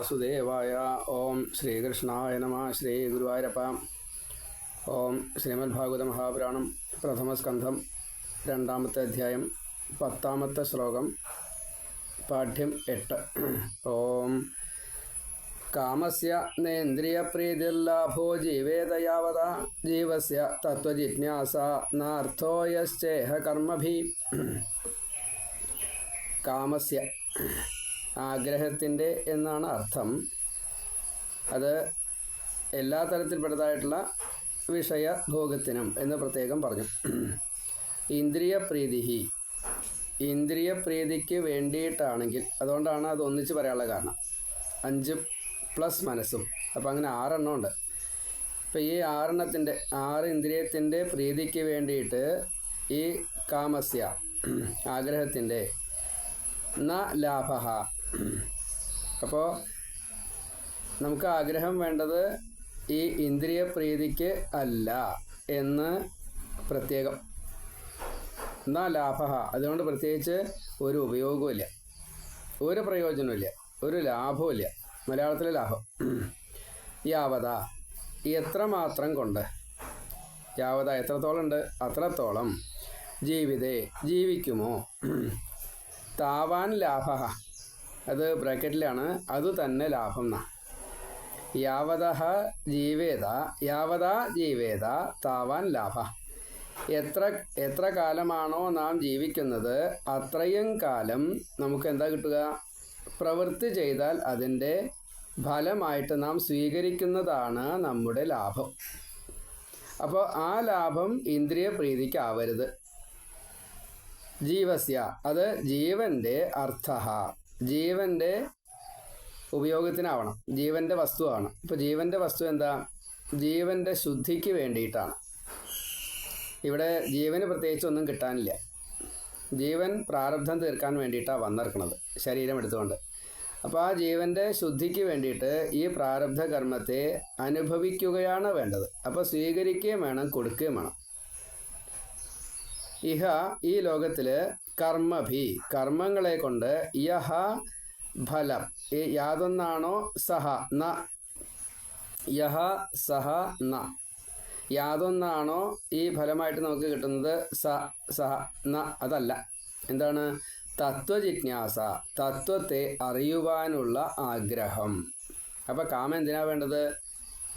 വാസുദേവായ ഓം ശ്രീകൃഷ്ണായ നമ ശ്രീ ഗുരുവായൂരപ്പ ഓം ശ്രീമദ്ഭാഗവത മഹാപുരാണം പ്രഥമസ്കന്ധം രണ്ടാമത്തെ അധ്യായം പത്താമത്തെ ശ്ലോകം പാഠ്യം എട്ട്. ഓം കാമസ്യ നേന്ദ്രിയപ്രീതിർലാഭോ ജീവേതയാവത। ജീവസ്യ തത്വജിജ്ഞാസ നാർത്ഥോയശ്ചേഹകർമ്മഭി। യശ്ചേഹ കർമ്മഭി കാമസ്യ ആഗ്രഹത്തിന്റെ എന്നാണ് അർത്ഥം. അത് എല്ലാ തരത്തിൽപ്പെട്ടതായിട്ടുള്ള വിഷയഭോഗത്തിനും എന്ന് പ്രത്യേകം പറഞ്ഞു. ഇന്ദ്രിയ പ്രീതിഹി ഇന്ദ്രിയ പ്രീതിക്ക് വേണ്ടിയിട്ടാണെങ്കിൽ അതുകൊണ്ടാണ് അത് ഒന്നിച്ച് പറയാനുള്ള കാരണം. അഞ്ച് പ്ലസ് മനസ്സും. അപ്പോൾ അങ്ങനെ ആറെണ്ണം ഉണ്ട്. അപ്പോൾ ഈ ആറെണ്ണത്തിന്റെ ആറ് ഇന്ദ്രിയത്തിന്റെ പ്രീതിക്ക് വേണ്ടിയിട്ട് ഈ കാമസ്യ ആഗ്രഹത്തിന്റെ ന ലാഭ അപ്പോൾ നമുക്ക് ആഗ്രഹം വേണ്ടത് ഈ ഇന്ദ്രിയ പ്രീതിക്ക് അല്ല എന്ന് പ്രത്യേകം. എന്നാ ലാഭ. അതുകൊണ്ട് പ്രത്യേകിച്ച് ഒരു ഉപയോഗവുമില്ല ഒരു പ്രയോജനമില്ല ഒരു ലാഭവുമില്ല മലയാളത്തിലെ ലാഭം. യാവത. എത്രമാത്രം കൊണ്ട്? യാവത എത്രത്തോളം ഉണ്ട്? അത്രത്തോളം. ജീവിതേ ജീവിക്കുമോ? താവാൻ ലാഭ. അത് ബ്രാക്കറ്റിലാണ്. അത് തന്നെ ലാഭം എന്നാ യാവത ജീവേത യാവത ജീവേത താവാൻ ലാഭ. എത്ര എത്ര കാലമാണോ നാം ജീവിക്കുന്നത് അത്രയും കാലം നമുക്ക് എന്താ കിട്ടുക? പ്രവൃത്തി ചെയ്താൽ അതിന്റെ ഫലമായിട്ട് നാം സ്വീകരിക്കുന്നതാണ് നമ്മുടെ ലാഭം. അപ്പോൾ ആ ലാഭം ഇന്ദ്രിയ പ്രീതിക്കാവരുത്. ജീവസ്യ അത് ജീവന്റെ അർത്ഥ. ജീവന്റെ ഉപയോഗത്തിനാവണം. ജീവന്റെ വസ്തുവാണ്. ഇപ്പൊ ജീവന്റെ വസ്തു എന്താ? ജീവന്റെ ശുദ്ധിക്ക് വേണ്ടിയിട്ടാണ്. ഇവിടെ ജീവന് പ്രത്യേകിച്ച് ഒന്നും കിട്ടാനില്ല. ജീവൻ പ്രാരബ്ധം തീർക്കാൻ വേണ്ടിയിട്ടാണ് വന്നിറക്കുന്നത് ശരീരം എടുത്തുകൊണ്ട്. അപ്പോൾ ആ ജീവന്റെ ശുദ്ധിക്ക് വേണ്ടിയിട്ട് ഈ പ്രാരബ്ധ കർമ്മത്തെ അനുഭവിക്കുകയാണ് വേണ്ടത്. അപ്പോൾ സ്വീകരിക്കുകയും വേണം കൊടുക്കുകയും വേണം. ഇഹ ഈ ലോകത്തിൽ കർമ്മഭി കർമ്മങ്ങളെ കൊണ്ട് യഹ ഫലം. യാതൊന്നാണോ സഹ ന. യഹ സഹ ന. യാതൊന്നാണോ ഈ ഫലമായിട്ട് നമുക്ക് കിട്ടുന്നത് സ സഹ ന അതല്ല. എന്താണ്? തത്വജിജ്ഞാസ തത്വത്തെ അറിയുവാനുള്ള ആഗ്രഹം. അപ്പം കാമം എന്തിനാ വേണ്ടത്?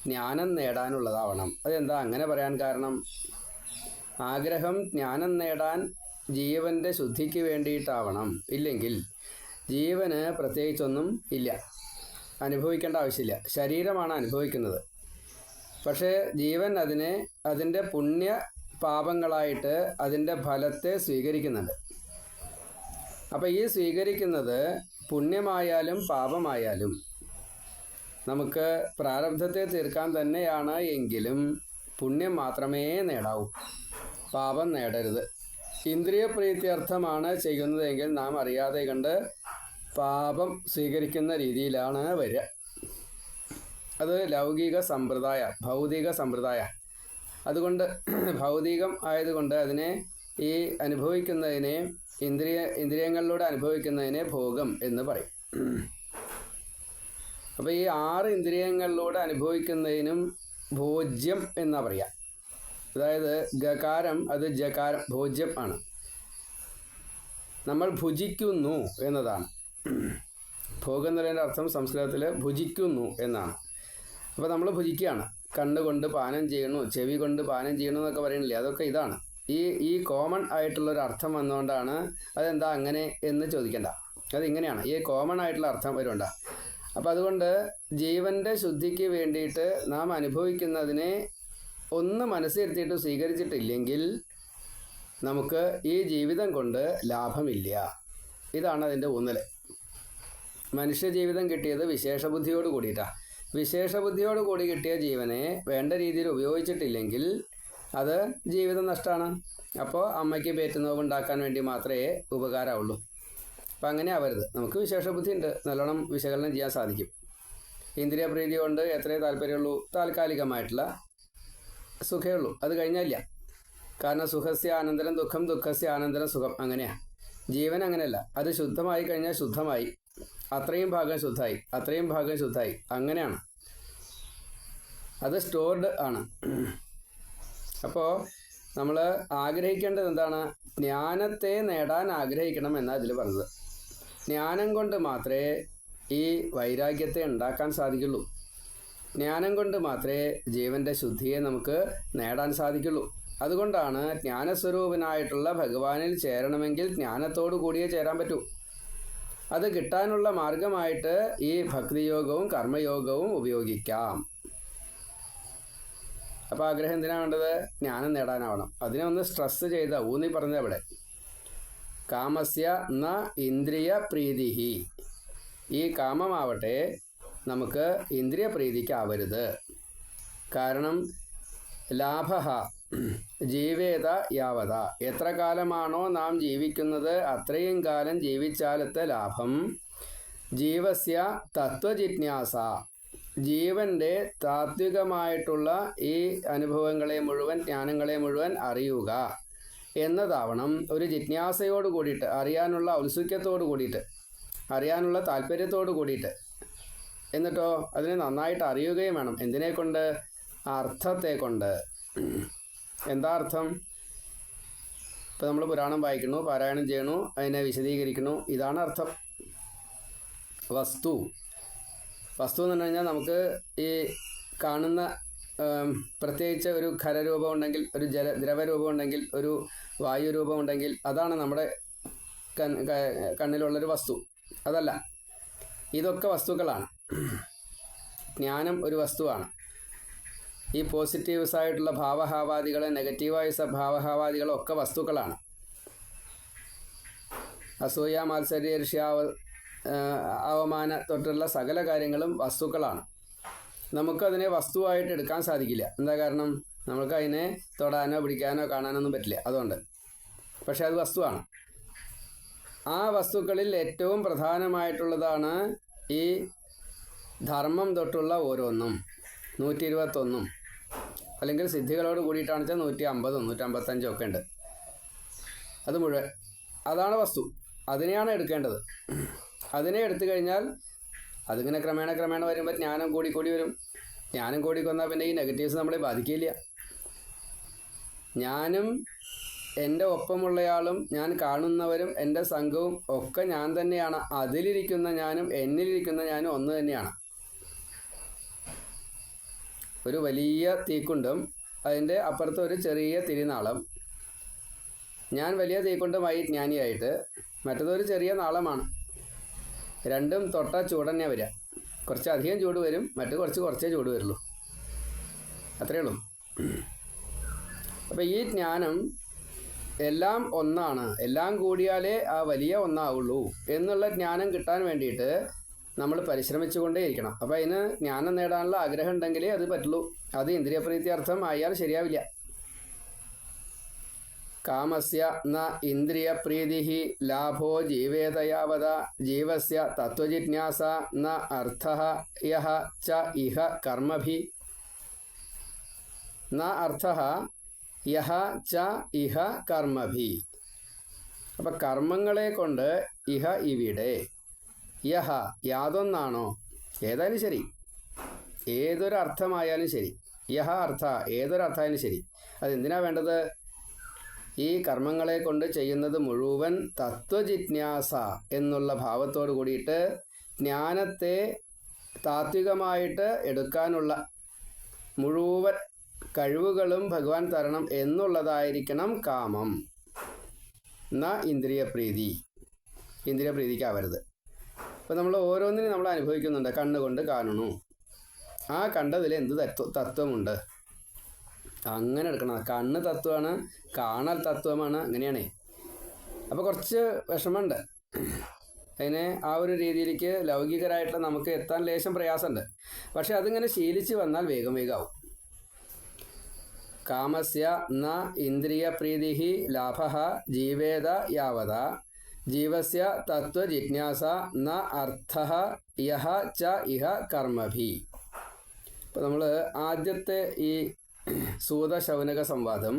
ജ്ഞാനം നേടാനുള്ളതാവണം. അതെന്താ? അങ്ങനെ പറയാൻ കാരണം? ആഗ്രഹം ജ്ഞാനം നേടാൻ ജീവന്റെ ശുദ്ധിക്ക് വേണ്ടിയിട്ടാവണം. ഇല്ലെങ്കിൽ ജീവന് പ്രത്യേകിച്ചൊന്നും ഇല്ല. അനുഭവിക്കേണ്ട ആവശ്യമില്ല. ശരീരമാണ് അനുഭവിക്കുന്നത്. പക്ഷേ ജീവൻ അതിനെ അതിന്റെ പുണ്യ പാപങ്ങളായിട്ട് അതിന്റെ ഫലത്തെ സ്വീകരിക്കുന്നുണ്ട്. അപ്പോൾ ഈ സ്വീകരിക്കുന്നത് പുണ്യമായാലും പാപമായാലും നമുക്ക് പ്രാരബ്ധത്തെ തീർക്കാൻ തന്നെയാണ് എങ്കിലും പുണ്യം മാത്രമേ നേടാവൂ. പാപം നേടരുത്. ഇന്ദ്രിയ പ്രീത്യർത്ഥമാണ് ചെയ്യുന്നതെങ്കിൽ നാം അറിയാതെ കണ്ട് പാപം സ്വീകരിക്കുന്ന രീതിയിലാണ് വരിക. അത് ലൗകിക സമ്പ്രദായ ഭൗതിക സമ്പ്രദായ. അതുകൊണ്ട് ഭൗതികം ആയതുകൊണ്ട് അതിനെ ഈ അനുഭവിക്കുന്നതിനെ ഇന്ദ്രിയ ഇന്ദ്രിയങ്ങളിലൂടെ അനുഭവിക്കുന്നതിനെ ഭോഗം എന്ന് പറയും. അപ്പോൾ ഈ ആറ് ഇന്ദ്രിയങ്ങളിലൂടെ അനുഭവിക്കുന്നതിനും ഭോജ്യം എന്നാ പറയുക അതായത് ഗകാരം അത് ജകാരം ഭോജ്യം ആണ്. നമ്മൾ ഭുജിക്കുന്നു എന്നതാണ്. ഭോഗം എന്നുള്ളതിന്റെ അർത്ഥം സംസ്കൃതത്തിൽ ഭുജിക്കുന്നു എന്നാണ്. അപ്പോൾ നമ്മൾ ഭുജിക്കുകയാണ്. കണ്ണുകൊണ്ട് പാനം ചെയ്യണു ചെവി കൊണ്ട് പാനം ചെയ്യണു എന്നൊക്കെ പറയണില്ലേ അതൊക്കെ ഇതാണ്. ഈ ഈ കോമൺ ആയിട്ടുള്ള ഒരു അർത്ഥം വന്നുകൊണ്ടാണ് അതെന്താ അങ്ങനെ എന്ന് ചോദിക്കണ്ട. അതിങ്ങനെയാണ്. ഈ കോമൺ ആയിട്ടുള്ള അർത്ഥം വരുണ്ട അപ്പം അതുകൊണ്ട് ജീവന്റെ ശുദ്ധിക്ക് വേണ്ടിയിട്ട് നാം അനുഭവിക്കുന്നതിനെ ഒന്ന് മനസ്സിരുത്തിയിട്ട് സ്വീകരിച്ചിട്ടില്ലെങ്കിൽ നമുക്ക് ഈ ജീവിതം കൊണ്ട് ലാഭമില്ല. ഇതാണ് അതിന്റെ ഊന്നൽ മനുഷ്യ ജീവിതം കിട്ടിയത് വിശേഷബുദ്ധിയോട് കൂടിയിട്ടാണ് വിശേഷബുദ്ധിയോട് കൂടി കിട്ടിയ ജീവനെ വേണ്ട രീതിയിൽ ഉപയോഗിച്ചിട്ടില്ലെങ്കിൽ അത് ജീവിതം നഷ്ടമാണ് അപ്പോൾ അമ്മയ്ക്ക് പേറ്റുന്നോവ് ഉണ്ടാക്കാൻ വേണ്ടി മാത്രമേ ഉപകാരമുള്ളൂ. അപ്പം അങ്ങനെ ആവരുത്. നമുക്ക് വിശേഷബുദ്ധി ഉണ്ട് നല്ലോണം വിശകലനം ചെയ്യാൻ സാധിക്കും. ഇന്ദ്രിയ പ്രീതി കൊണ്ട് എത്രയേ താല്പര്യമുള്ളൂ താൽക്കാലികമായിട്ടുള്ള സുഖമേ ഉള്ളൂ. അത് കഴിഞ്ഞാലില്ല കാരണം സുഖസ്യ ആനന്തരം ദുഃഖം ദുഃഖസ്യ ആനന്തരം സുഖം അങ്ങനെയാണ് ജീവൻ അങ്ങനെയല്ല. അത് ശുദ്ധമായി കഴിഞ്ഞാൽ ശുദ്ധമായി. അത്രയും ഭാഗം ശുദ്ധമായി അത്രയും ഭാഗം ശുദ്ധമായി അങ്ങനെയാണ്. അത് സ്റ്റോർഡ് ആണ്. അപ്പോൾ നമ്മൾ ആഗ്രഹിക്കേണ്ടത് എന്താണ്? ജ്ഞാനത്തെ നേടാൻ ആഗ്രഹിക്കണം എന്നാണ് ഇതിൽ പറഞ്ഞത്. ജ്ഞാനം കൊണ്ട് മാത്രമേ ഈ വൈരാഗ്യത്തെ ഉണ്ടാക്കാൻ സാധിക്കുള്ളൂ. ജ്ഞാനം കൊണ്ട് മാത്രമേ ജീവന്റെ ശുദ്ധിയെ നമുക്ക് നേടാൻ സാധിക്കുള്ളൂ. അതുകൊണ്ടാണ് ജ്ഞാനസ്വരൂപനായിട്ടുള്ള ഭഗവാനിൽ ചേരണമെങ്കിൽ ജ്ഞാനത്തോടു കൂടിയേ ചേരാൻ പറ്റൂ. അത് കിട്ടാനുള്ള മാർഗമായിട്ട് ഈ ഭക്തിയോഗവും കർമ്മയോഗവും ഉപയോഗിക്കാം. അപ്പോൾ ആഗ്രഹം എന്തിനാ വേണ്ടത്? ജ്ഞാനം നേടാനാവണം. അതിനെ ഒന്ന് സ്ട്രെസ് ചെയ്ത ഊന്നി പറഞ്ഞത് അവിടെ കാമസ്യ ന ഇന്ദ്രിയ പ്രീതിഹി ഈ കാമമാവട്ടെ നമുക്ക് ഇന്ദ്രിയ പ്രീതിക്കാവരുത് കാരണം ലാഭ ജീവേത യാവത. എത്ര കാലമാണോ നാം ജീവിക്കുന്നത് അത്രയും കാലം ജീവിച്ചാലത്തെ ലാഭം. ജീവസ്യ തത്വജിജ്ഞാസ. ജീവന്റെ താത്വികമായിട്ടുള്ള ഈ അനുഭവങ്ങളെ മുഴുവൻ ജ്ഞാനങ്ങളെ മുഴുവൻ അറിയുക. എന്നതാവണം ഒരു ജിജ്ഞാസയോട് കൂടിയിട്ട് അറിയാനുള്ള ഔത്സുക്യത്തോട് കൂടിയിട്ട് അറിയാനുള്ള താല്പര്യത്തോട് കൂടിയിട്ട്. എന്നിട്ടോ അതിനെ നന്നായിട്ട് അറിയുകയും വേണം. എന്തിനെ കൊണ്ട് അർത്ഥത്തെ കൊണ്ട് എന്താ അർത്ഥം? ഇപ്പം നമ്മൾ പുരാണം വായിക്കുന്നു പാരായണം ചെയ്യണു അതിനെ വിശദീകരിക്കുന്നു. ഇതാണ് അർത്ഥം. വസ്തു. വസ്തു എന്ന് പറഞ്ഞു കഴിഞ്ഞാൽ നമുക്ക് ഈ കാണുന്ന പ്രത്യേകിച്ച് ഒരു ഖരരൂപം ഉണ്ടെങ്കിൽ ഒരു ജല ദ്രവരൂപം ഉണ്ടെങ്കിൽ ഒരു വായു രൂപം ഉണ്ടെങ്കിൽ അതാണ് നമ്മുടെ കണ്ണിലുള്ളൊരു വസ്തു. അതല്ല ഇതൊക്കെ വസ്തുക്കളാണ്. ജ്ഞാനം ഒരു വസ്തുവാണ്. ഈ പോസിറ്റീവ്സ് ആയിട്ടുള്ള ഭാവഹാവാദികൾ നെഗറ്റീവായ ഭാവഹാവാദികളും ഒക്കെ വസ്തുക്കളാണ്. അസൂയ മാത്സര്യ ഋഷ്യാവ അവമാന തൊട്ടുള്ള സകല കാര്യങ്ങളും വസ്തുക്കളാണ്. നമുക്കതിനെ വസ്തുവായിട്ട് എടുക്കാൻ സാധിക്കില്ല. എന്താ കാരണം? നമുക്ക് അതിനെ തൊടാനോ പിടിക്കാനോ കാണാനൊന്നും പറ്റില്ല. അതുകൊണ്ട്. പക്ഷെ അത് വസ്തുവാണ്. ആ വസ്തുക്കളിൽ ഏറ്റവും പ്രധാനമായിട്ടുള്ളതാണ് ഈ ധർമ്മം തൊട്ടുള്ള ഓരോന്നും. നൂറ്റി ഇരുപത്തൊന്നും അല്ലെങ്കിൽ സിദ്ധികളോട് കൂടിയിട്ടാണ് വെച്ചാൽ നൂറ്റി അമ്പതും നൂറ്റമ്പത്തഞ്ചും ഒക്കെ ഉണ്ട്. അത് മുഴുവൻ. അതാണ് വസ്തു. അതിനെയാണ് എടുക്കേണ്ടത്. അതിനെ എടുത്തു കഴിഞ്ഞാൽ അതിങ്ങനെ ക്രമേണ ക്രമേണ വരുമ്പോൾ ജ്ഞാനം കൂടി കൂടി വരും. ജ്ഞാനം കൂടി കൊന്നാൽ പിന്നെ ഈ നെഗറ്റീവ്സ് നമ്മളെ ബാധിക്കില്ല. ഞാനും എന്റെ ഒപ്പമുള്ളയാളും ഞാൻ കാണുന്നവരും എന്റെ സംഘവും ഒക്കെ ഞാൻ തന്നെയാണ്. അതിലിരിക്കുന്ന ഞാനും എന്നിലിരിക്കുന്ന ഞാനും ഒന്ന് തന്നെയാണ്. ഒരു വലിയ തീക്കുണ്ടും അതിന്റെ അപ്പുറത്ത് ഒരു ചെറിയ തിരിനാളം. ഞാൻ വലിയ തീക്കുണ്ടുമായി ജ്ഞാനിയായിട്ട് മറ്റതൊരു ചെറിയ നാളമാണ്. രണ്ടും തൊട്ട ചൂട് ചൂടന്നെ വരിക കുറച്ച് അധികം ചൂട് വരും മറ്റു കുറച്ച് കുറച്ചേ ചൂട് വരുള്ളൂ. അത്രയേ ഉള്ളൂ അപ്പോൾ ഈ ജ്ഞാനം എല്ലാം ഒന്നാണ്. എല്ലാം കൂടിയാലേ ആ വലിയ ഒന്നാവുള്ളൂ എന്നുള്ള ജ്ഞാനം കിട്ടാൻ വേണ്ടിയിട്ട് നമ്മൾ പരിശ്രമിച്ചുകൊണ്ടേയിരിക്കണം അപ്പോൾ അതിന് ജ്ഞാനം നേടാനുള്ള ആഗ്രഹം ഉണ്ടെങ്കിലേ അത് പറ്റുള്ളൂ. അത് ഇന്ദ്രിയപ്രീത്യർത്ഥം ആയാൽ ശരിയാവില്ല. കാമസ്യ ന ഇന്ദ്രിയപ്രീതി ലാഭോ ജീവേതയാവത ജീവസ്യ തത്വജിജ്ഞാസ ന അർത്ഥ യഹ ച ഇഹ കർമ്മഭി. ന അർത്ഥ യഹ ച ഇഹ കർമ്മഭി. അപ്പം കർമ്മങ്ങളെ കൊണ്ട് ഇഹ ഇവിടെ. യഹ യാതൊന്നാണോ? ഏതായാലും ശരി. ഏതൊരർത്ഥമായാലും ശരി. യഹ അർത്ഥ ഏതൊരർത്ഥമായാലും ശരി. അതെന്തിനാ വേണ്ടത്? ഈ കർമ്മങ്ങളെ കൊണ്ട് ചെയ്യുന്നത് മുഴുവൻ തത്വജിജ്ഞാസ എന്നുള്ള ഭാവത്തോട് കൂടിയിട്ട് ജ്ഞാനത്തെ താത്വികമായിട്ട് എടുക്കാനുള്ള മുഴുവൻ കഴിവുകളും ഭഗവാൻ തരണം എന്നുള്ളതായിരിക്കണം കാമം. ന ഇന്ദ്രിയപ്രീതി. ഇന്ദ്രിയപ്രീതിക്കാവരുത്. അപ്പോൾ നമ്മൾ ഓരോന്നിനും നമ്മൾ അനുഭവിക്കുന്നുണ്ട് കണ്ണുകൊണ്ട് കാണണു ആ കണ്ടതിൽ എന്ത് തത്വ തത്വമുണ്ട്? അങ്ങനെ എടുക്കണം. കണ്ണ് തത്വമാണ് കാണൽ തത്വമാണ് അങ്ങനെയാണേ. അപ്പോൾ കുറച്ച് വിഷമമുണ്ട്. അതിനെ ആ ഒരു രീതിയിലേക്ക് ലൗകികരായിട്ട് നമുക്ക് എത്താൻ ലേശം പ്രയാസമുണ്ട്. പക്ഷെ അതിങ്ങനെ ശീലിച്ച് വന്നാൽ വേഗം വേഗമാവും. കാമസ്യ ന ഇന്ദ്രിയ പ്രീതിഹി ലാഭ ജീവേത യാവത. ജീവസ്യ തത്വജിജ്ഞാസ ന അർത്ഥ യഹ ച ഇഹ കർമ്മഭി. ഇപ്പം നമ്മൾ ആദ്യത്തെ ഈ സൂതശൗനക സംവാദം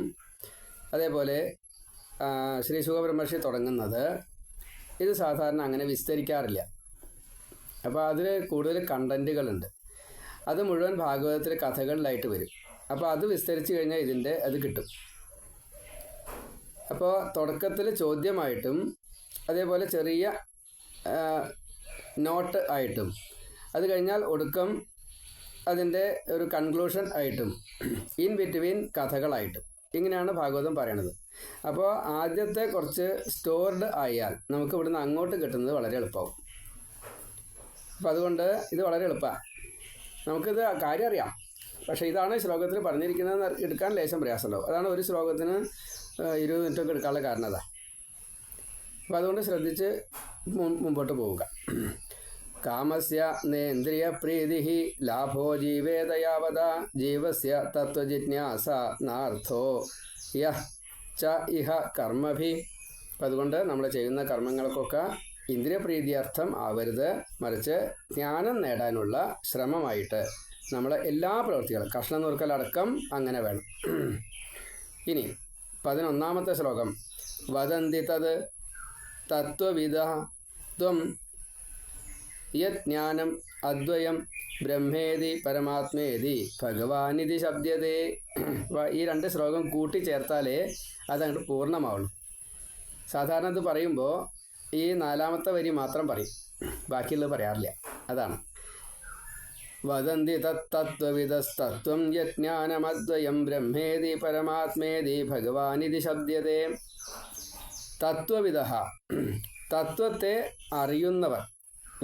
അതേപോലെ ശ്രീ ശുഖബ്രഹ്മർഷി തുടങ്ങുന്നത് ഇത് സാധാരണ അങ്ങനെ വിസ്തരിക്കാറില്ല. അപ്പോൾ അതിൽ കൂടുതൽ കണ്ടന്റുകളുണ്ട് അത് മുഴുവൻ ഭാഗവതത്തിലെ കഥകളിലായിട്ട് വരും. അപ്പോൾ അത് വിസ്തരിച്ച് കഴിഞ്ഞാൽ ഇതിന്റെ അത് കിട്ടും. അപ്പോൾ തുടക്കത്തിൽ ചോദ്യമായിട്ടും അതേപോലെ ചെറിയ നോട്ട് ആയിട്ടും അത് കഴിഞ്ഞാൽ ഒടുക്കം അതിന്റെ ഒരു കൺക്ലൂഷൻ ആയിട്ടും ഇൻ ബിറ്റ്വീൻ കഥകളായിട്ടും. ഇങ്ങനെയാണ് ഭാഗവതം പറയണത്. അപ്പോൾ ആദ്യത്തെ കുറച്ച് സ്റ്റോർഡ് ആയാൽ നമുക്ക് ഇവിടുന്ന് അങ്ങോട്ട് കിട്ടുന്നത് വളരെ എളുപ്പമാവും. അപ്പം അതുകൊണ്ട് ഇത് വളരെ എളുപ്പമാണ്. നമുക്കിത് കാര്യം അറിയാം. പക്ഷേ ഇതാണ് ശ്ലോകത്തിൽ പറഞ്ഞിരിക്കുന്നത് എടുക്കാൻ ലേശം പ്രയാസമുണ്ടാവും. അതാണ് ഒരു ശ്ലോകത്തിന് ഇരുപത് മിനിറ്റൊക്കെ എടുക്കാനുള്ള കാരണം അതാ. അപ്പോൾ അതുകൊണ്ട് ശ്രദ്ധിച്ച് മുമ്പോട്ട് പോവുക. കാമസ്യ നേന്ദ്രിയ പ്രീതി ലാഭോ ജീവേതയാവത ജീവസ്യ തത്വജിജ്ഞാസ നാർത്ഥോ യഹ് ച ഇഹ കർമ്മഭി അപ്പം അതുകൊണ്ട് നമ്മൾ ചെയ്യുന്ന കർമ്മങ്ങൾക്കൊക്കെ ഇന്ദ്രിയപ്രീതിയർത്ഥം ആവരുത്. മറിച്ച് ജ്ഞാനം നേടാനുള്ള ശ്രമമായിട്ട് നമ്മൾ എല്ലാ പ്രവൃത്തികളും കഷ്ണം നുറുക്കലടക്കം അങ്ങനെ വേണം. ഇനി പതിനൊന്നാമത്തെ ശ്ലോകം. വദന്തി തത് തത്വവിധ ത്വം യജ്ഞാനം അദ്വയം ബ്രഹ്മേതി പരമാത്മേതി ഭഗവാനിതി ശബ്ദതേ. ഈ രണ്ട് ശ്ലോകം കൂട്ടിച്ചേർത്താലേ അതങ്ങോട്ട് പൂർണമാവുള്ളൂ. സാധാരണ ഇത് പറയുമ്പോൾ ഈ നാലാമത്തെ വരി മാത്രം പറയും. ബാക്കിയുള്ളത് പറയാറില്ല. അതാണ്. വദന്തി തത്തത്വവിദസ്തത്വം യജ്ഞാനമദ്വയം ബ്രഹ്മേതി പരമാത്മേതി ഭഗവാനിതി ശബ്ദതേ. തത്വവിദ തത്വത്തെ അറിയുന്നവർ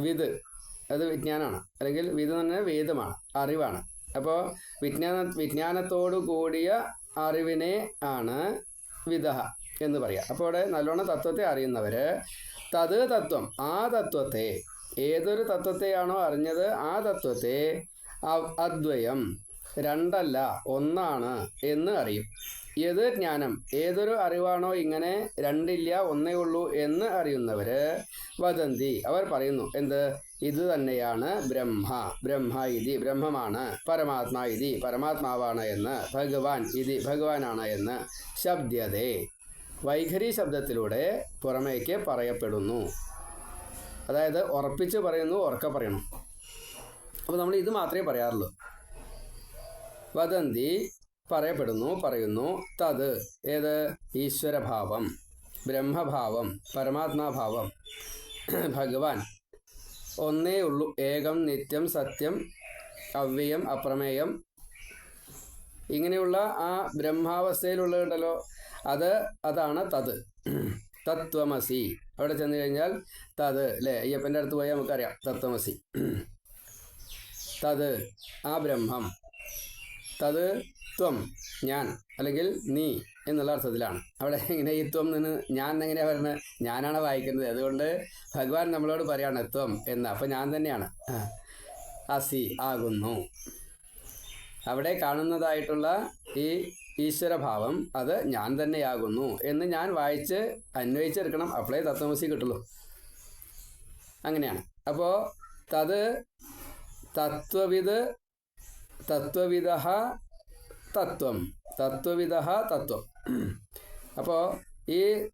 വിത് അത് വിജ്ഞാനമാണ്. അല്ലെങ്കിൽ വിത് എന്ന് പറഞ്ഞാൽ വേദമാണ് അറിവാണ്. അപ്പോൾ വിജ്ഞാന വിജ്ഞാനത്തോടു കൂടിയ അറിവിനെ ആണ് വിദഹ എന്ന് പറയാം. അപ്പോൾ അവിടെ നല്ലോണം തത്വത്തെ അറിയുന്നവർ തത് തത്വം ആ തത്വത്തെ ഏതൊരു തത്വത്തെയാണോ അറിഞ്ഞത് ആ തത്വത്തെ അദ്വയം രണ്ടല്ല ഒന്നാണ് എന്ന് അറിയും. ഏത് ജ്ഞാനം? ഏതൊരു അറിവാണോ ഇങ്ങനെ രണ്ടില്ല ഒന്നേ ഉള്ളൂ എന്ന് അറിയുന്നവര് വദന്തി. അവർ പറയുന്നു എന്ത്? ഇത് തന്നെയാണ് ബ്രഹ്മ. ബ്രഹ്മ ഇതി ബ്രഹ്മമാണ്. പരമാത്മാ ഇതി പരമാത്മാവാണ് എന്ന്. ഭഗവാൻ ഇതി ഭഗവാനാണ് എന്ന് ശബ്ദതേ വൈഖരി ശബ്ദത്തിലൂടെ പുറമേക്ക് പറയപ്പെടുന്നു. അതായത് ഉറപ്പിച്ച് പറയുന്നു ഉറക്ക പറയണം. അപ്പോൾ നമ്മൾ ഇത് മാത്രമേ പറയാറുള്ളൂ. വദന്തി പറയപ്പെടുന്നു പറയുന്നു തത് ഏത്? ഈശ്വരഭാവം ബ്രഹ്മഭാവം പരമാത്മാഭാവം ഭഗവാൻ. ഒന്നേ ഉള്ളൂ ഏകം നിത്യം സത്യം അവ്യയം അപ്രമേയം. ഇങ്ങനെയുള്ള ആ ബ്രഹ്മാവസ്ഥയിലുള്ളതുണ്ടല്ലോ അത് അതാണ് തത്. തത്വമസി. അവിടെ ചെന്ന് കഴിഞ്ഞാൽ തത് അല്ലേ? അയ്യപ്പന്റെ അടുത്ത് പോയാൽ നമുക്കറിയാം തത്വമസി. തത് ആ ബ്രഹ്മം. തത് ത്വം ഞാൻ അല്ലെങ്കിൽ നീ എന്നുള്ള അർത്ഥത്തിലാണ്. അവിടെ ഇങ്ങനെ ഈ ത്വം നിന്ന് ഞാൻ എങ്ങനെയാ പറയുന്നത് ഞാനാണ് വായിക്കുന്നത്. അതുകൊണ്ട് ഭഗവാൻ നമ്മളോട് പറയാണ് ത്വം എന്ന്. അപ്പം ഞാൻ തന്നെയാണ്. അസി ആകുന്നു. അവിടെ കാണുന്നതായിട്ടുള്ള ഈ ഈശ്വരഭാവം അത് ഞാൻ തന്നെയാകുന്നു എന്ന് ഞാൻ വായിച്ച് അന്വയിച്ചെടുക്കണം. അപ്പോഴേ തത്വമസി കിട്ടുള്ളൂ. അങ്ങനെയാണ്. അപ്പോൾ തത് തത്വവിത് തത്വവിദ തത്വം. തത്വവിധ തത്വം. അപ്പോൾ ഈ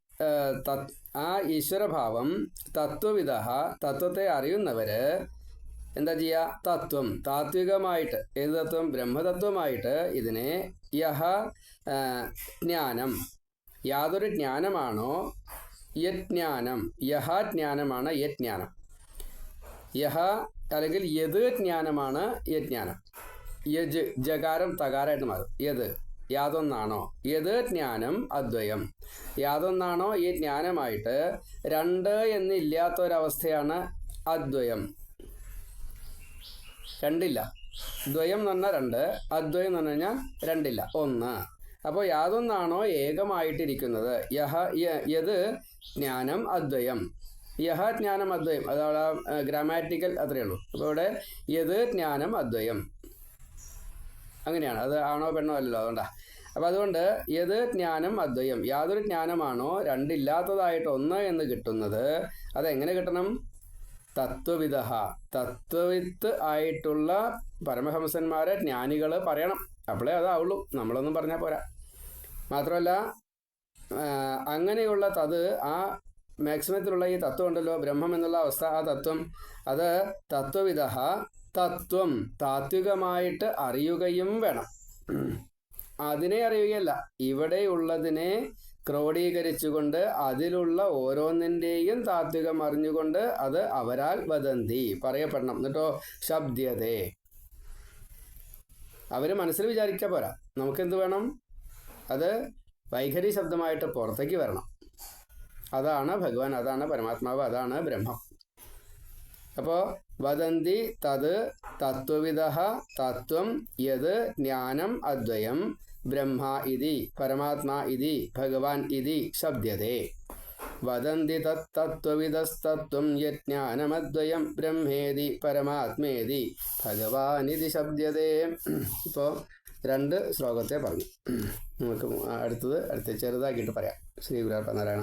ആ, ഈശ്വരഭാവം തത്വവിധ തത്വത്തെ അറിയുന്നവർ എന്താ ചെയ്യുക തത്വം. താത്വികമായിട്ട് ഏത് തത്വം? ബ്രഹ്മതത്വമായിട്ട് ഇതിനെ യഹ ജ്ഞാനം. യാതൊരു ജ്ഞാനമാണോ? യജ്ഞാനം. യഹ ജ്ഞാനമാണ് യജ്ഞാനം. യഹ അല്ലെങ്കിൽ യത് ജ്ഞാനമാണ് യജ്ഞാനം. യജ് ജകാരം തകാരായിട്ട് മാറും. യത് യാതൊന്നാണോ. യത് ജ്ഞാനം? അദ്വയം. യാതൊന്നാണോ? ഈ ജ്ഞാനമായിട്ട് രണ്ട് എന്നില്ലാത്തൊരവസ്ഥയാണ് അദ്വയം. രണ്ടില്ല. ദ്വയം എന്ന് പറഞ്ഞാൽ രണ്ട് അദ്വയം എന്ന് പറഞ്ഞു കഴിഞ്ഞാൽ രണ്ടില്ല. ഒന്ന്. അപ്പോൾ യാതൊന്നാണോ ഏകമായിട്ടിരിക്കുന്നത്? യഹ യത് ജ്ഞാനം അദ്വയം. യഹ ജ്ഞാനം അദ്വയം. അതവിടെ ഗ്രാമാറ്റിക്കൽ അത്രയേ ഉള്ളൂ. അപ്പോൾ ഇവിടെ യത് ജ്ഞാനം അദ്വയം. അങ്ങനെയാണ്. അത് ആണോ പെണ്ണോ അല്ലല്ലോ അതുകൊണ്ടാ. അപ്പം അതുകൊണ്ട് ഏത് ജ്ഞാനം അദ്വയം? യാതൊരു ജ്ഞാനമാണോ രണ്ടില്ലാത്തതായിട്ട് ഒന്ന് എന്ന് കിട്ടുന്നത്? അതെങ്ങനെ കിട്ടണം? തത്വവിധ തത്വവിത്ത് ആയിട്ടുള്ള പരമഹംസന്മാരെ ജ്ഞാനികൾ പറയണം. അപ്പോഴേ അതാവുള്ളൂ. നമ്മളൊന്നും പറഞ്ഞാൽ പോരാ. മാത്രമല്ല അങ്ങനെയുള്ള തത് ആ മാക്സിമത്തിലുള്ള ഈ തത്വം ഉണ്ടല്ലോ ബ്രഹ്മം എന്നുള്ള അവസ്ഥ ആ തത്വം. അത് തത്വവിധ തത്വം താത്വികമായിട്ട് അറിയുകയും വേണം. അതിനെ അറിയുകയല്ല. ഇവിടെയുള്ളതിനെ ക്രോഡീകരിച്ചുകൊണ്ട് അതിലുള്ള ഓരോന്നിന്റെയും താത്വികം അറിഞ്ഞുകൊണ്ട് അത് അവരാൽ വദന്തി പറയപ്പെടണം. എന്നിട്ടോ ശബ്ദതേ അവർ മനസ്സിൽ വിചാരിക്കാൻ പോരാ. നമുക്കെന്ത് വേണം? അത് വൈഖരി ശബ്ദമായിട്ട് പുറത്തേക്ക് വരണം. അതാണ് ഭഗവാൻ അതാണ് പരമാത്മാവ് അതാണ് ബ്രഹ്മം. അപ്പോൾ വദന്തി തത് തത്വവിധ തത്വം യത് ജ്ഞാനം അദ്വയം ബ്രഹ്മ ഇതി പരമാത്മാ ഇതി ഭഗവാൻ ഇതി ശബ്ദത്തെ വദന്തി തത്വവിധസ്തത്വം യജ്ഞാനമദ്വയം ബ്രഹ്മേതി പരമാത്മേതി ഭഗവാനിതി ശബ്ദതേ ഇപ്പോൾ രണ്ട് ശ്ലോകത്തെ പറഞ്ഞു. നമുക്ക് അടുത്തത് അടുത്ത ചെറുതാക്കിയിട്ട് പറയാം. ശ്രീ ഗുരുനാരായണ